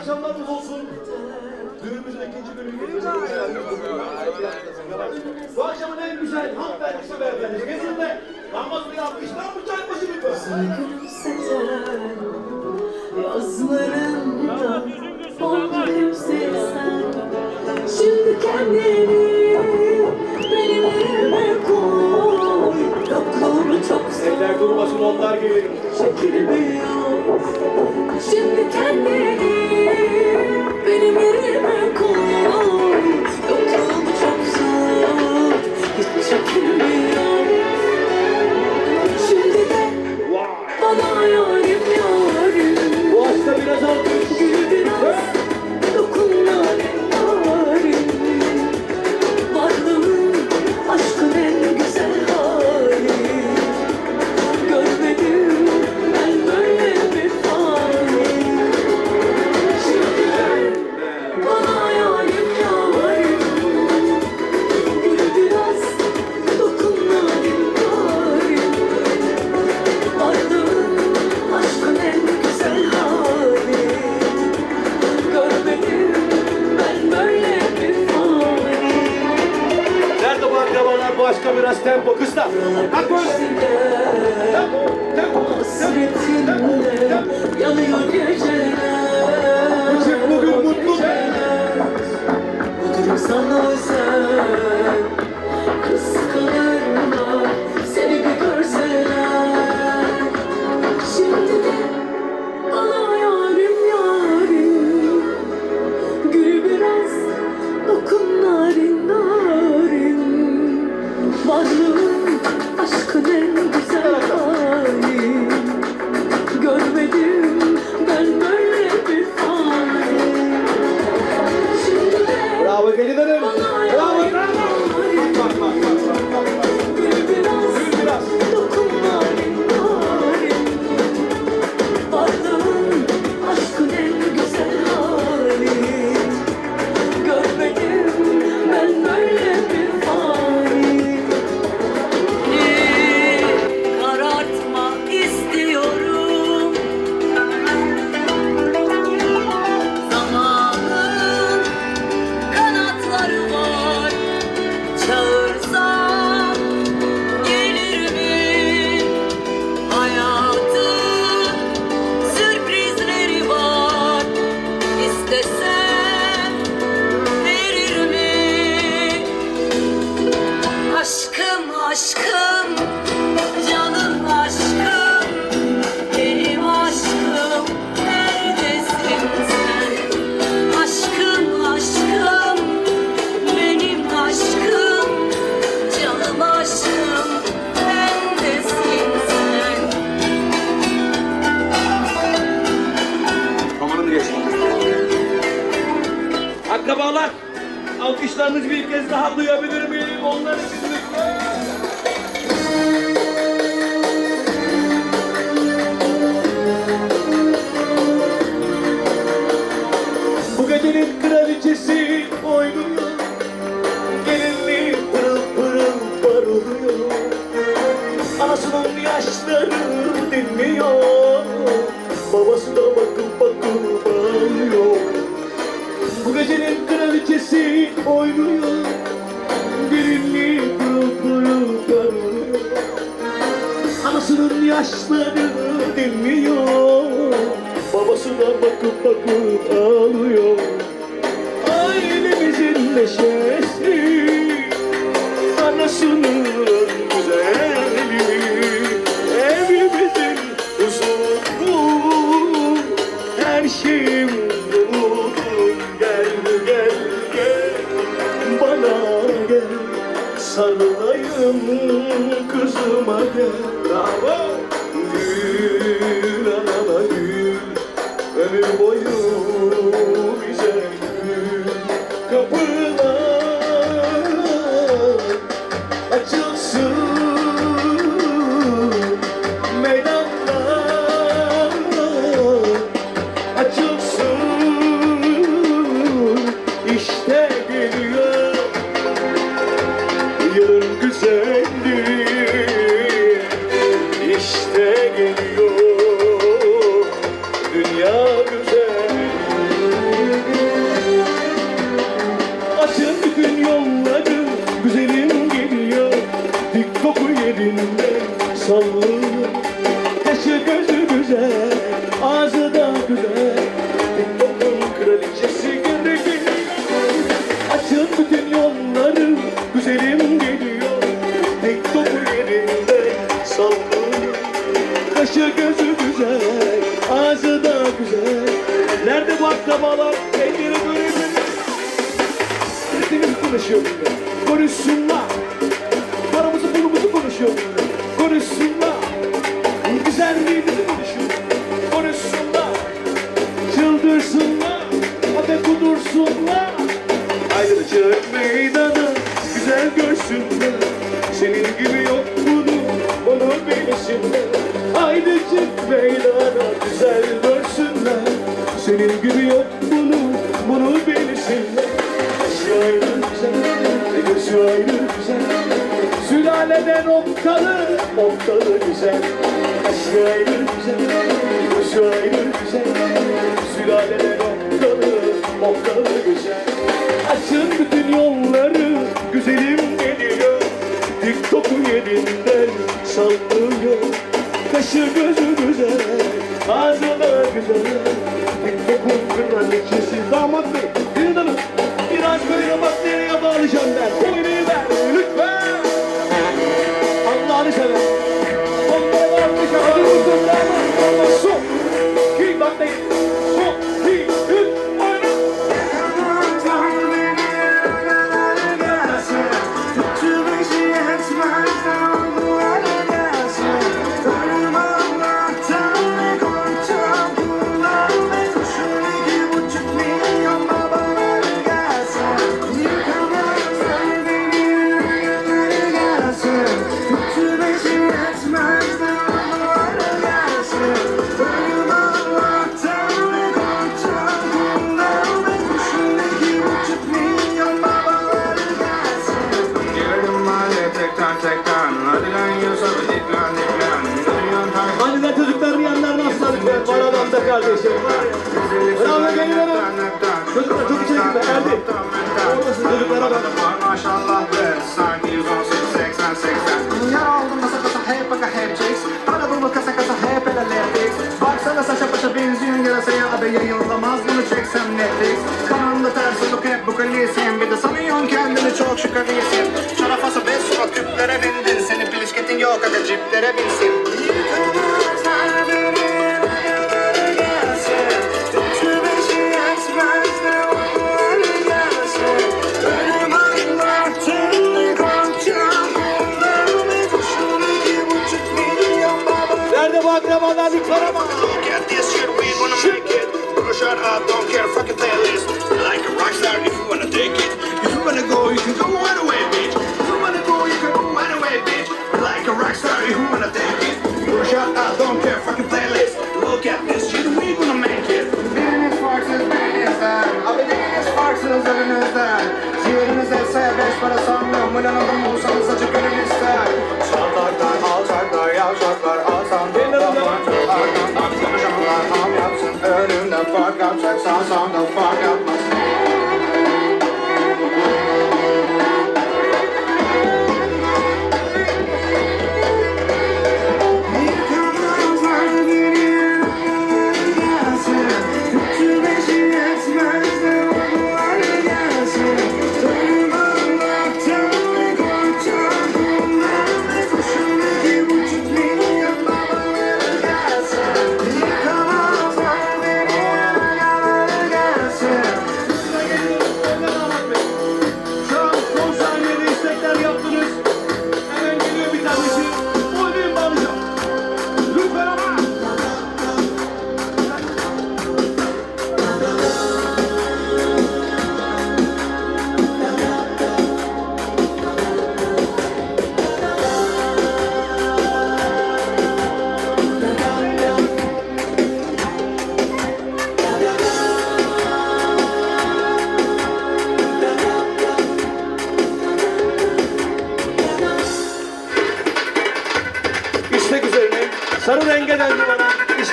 akşamlarınız olsun. Düğünümüzün ikinci bölümü. Bu akşamın en güzel hanımefendisi beyefendisi. Kesinlikle Ramaz Bey'i alkışlar mı çarpışı bir Yazlarında on kimse sen Şimdi kendini benim elime koy Yokluğunu çok sev Eller durmasın onlar gelir Şekil Şimdi kendini Yanıyor geceler Bugün mutlu. Bugün sana özel. Yalnız bir kez daha duyabilir miyim? Onları siz lütfen? Bu gecenin kraliçesi oynuyor. Gelinliği pırıl pırıl parılıyor Anasının yaşları dinmiyor Babası da bakıp bakıp ağlıyor. Bu gecenin ötesi oynuyor Derinli kırıldığı karılıyor Anasının yaşlarını dinliyor Babasına bakıp bakıp ağlıyor. Ailemizin neşesi Anasının sarılayım kızıma gel. Bravo. Akrabalar elleri görebilir. Hepimiz konuşuyor burada. Konuşsunlar. Paramızı pulumuzu konuşuyor burada. Konuşsunlar. Güzelliğimizi konuşuyor. Konuşsunlar. Çıldırsınlar. Hadi kudursunlar. Haydi çık meydana. Güzel görsünler. Senin gibi yok bunu. Onu bilsinler. Haydi çık meydana. Güzel görsünler. Senin gibi yok bunu. Bunu bilsinler. Başı ayrı güzel. Gözü ayrı güzel. Sülaleden okkalı, okkalı güzel. Başı ayrı güzel. Gözü ayrı güzel. Sülaleden okkalı, okkalı güzel. Açın bütün yolları, güzelim geliyor. TikTok'un yerinden sallıyor. Kaşı kraliçesi kardeşim. Bravo geliyorum. Çocuklar çok içeri gitme. Erdi. Olmasın çocuklara bak. Maşallah be sanki 118 80 80 Yar aldım kasa hep baka hep chicks Para kasa kasa hep el Netflix Baksana saça paşa benziyorsun yarasaya Abi yayınlamaz bunu çeksem Netflix Kanalında tersi look hep bu kalisin Bir de sanıyorsun kendini çok şık iyisin Şarafası beş surat küplere bindin Senin bilisketin yok hadi ciplere binsin up, don't care, fucking playlist. Like a rock star if you wanna take it. If you wanna go, you can go anyway, bitch. If you wanna go, you can go anyway, bitch. Like a rock star if you wanna take it. Bro, shut up, don't care, fucking playlist. Look at this shit, we gonna make it. Biriniz farksız birinizden. Abi biriniz farksız önünüzden. Ciğeriniz etse beş para sanmıyorum. Ulan adam bulsanız acı gönül ister.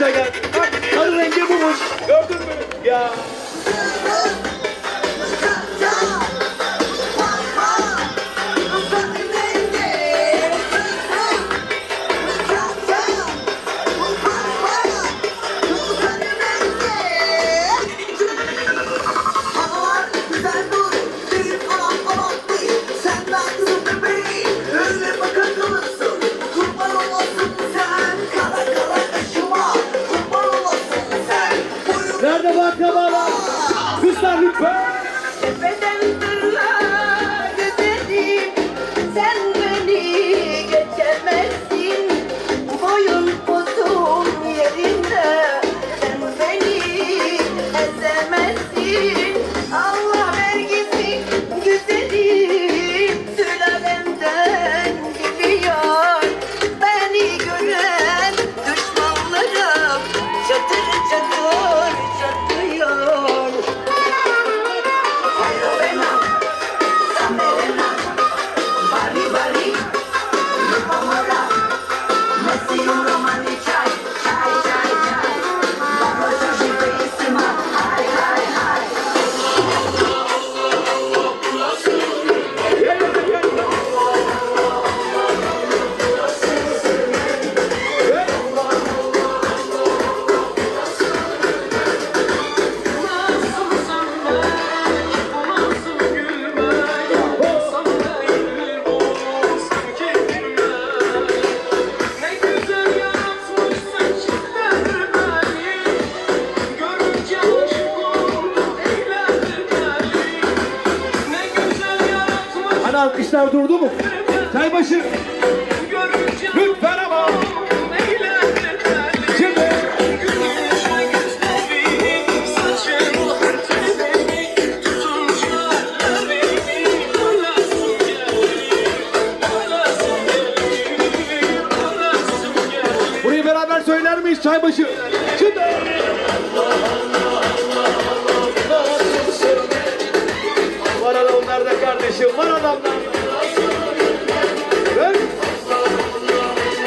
Bak sarı rengi bulmuş. Gördün mü? Ya. Thank you. alkışlar durdu mu? Çaybaşı. Lütfen ama. Burayı beraber söyler miyiz Çaybaşı? Şimdi. Allah Allah Allah. işin var adamlar. Ver.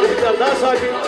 Çocuklar daha sakin.